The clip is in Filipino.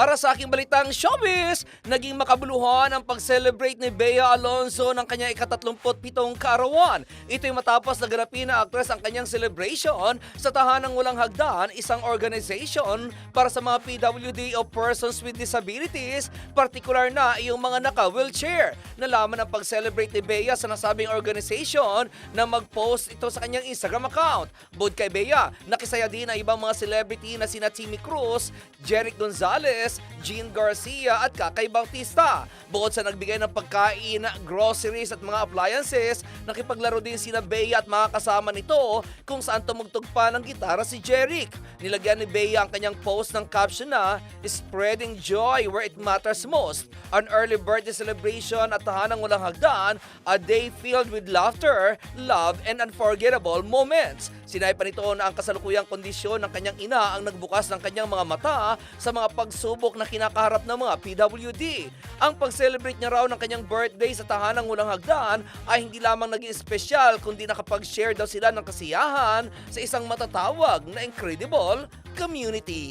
Para sa aking balitang showbiz, naging makabuluhan ang pag-celebrate ni Bea Alonzo ng kanyang ikatatlumputpitong kaarawan. Ito'y matapos na ganapin na actress ang kanyang celebration sa Tahanang Walang Hagdan, isang organization para sa mga PWD o persons with disabilities, partikular na yung mga naka-wheelchair. Nalaman ang pag-celebrate ni Bea sa nasabing organization na mag-post ito sa kanyang Instagram account. Bukod kay Bea, nakisaya din ang ibang mga celebrity na sina Timmy Cruz, Jeric Gonzalez, Jean Garcia at Kakay Bautista. Bukod sa nagbigay ng pagkain, groceries at mga appliances, nakipaglaro din sina Bea at mga kasama nito kung saan tumugtog pa ng gitara si Jeric. Nilagyan ni Bea ang kanyang post ng caption na Spreading Joy Where It Matters Most. An early birthday celebration at tahanang walang hagdan, a day filled with laughter, love, and unforgettable moments. Sinay pa nito na ang kasalukuyang kondisyon ng kanyang ina ang nagbukas ng kanyang mga mata sa mga pagsubok na kinakaharap ng mga PWD. Ang pag-celebrate niya raw ng kanyang birthday sa tahanang walang hagdan ay hindi lamang naging espesyal kundi nakapag-share daw sila ng kasiyahan sa isang matatawag na incredible community.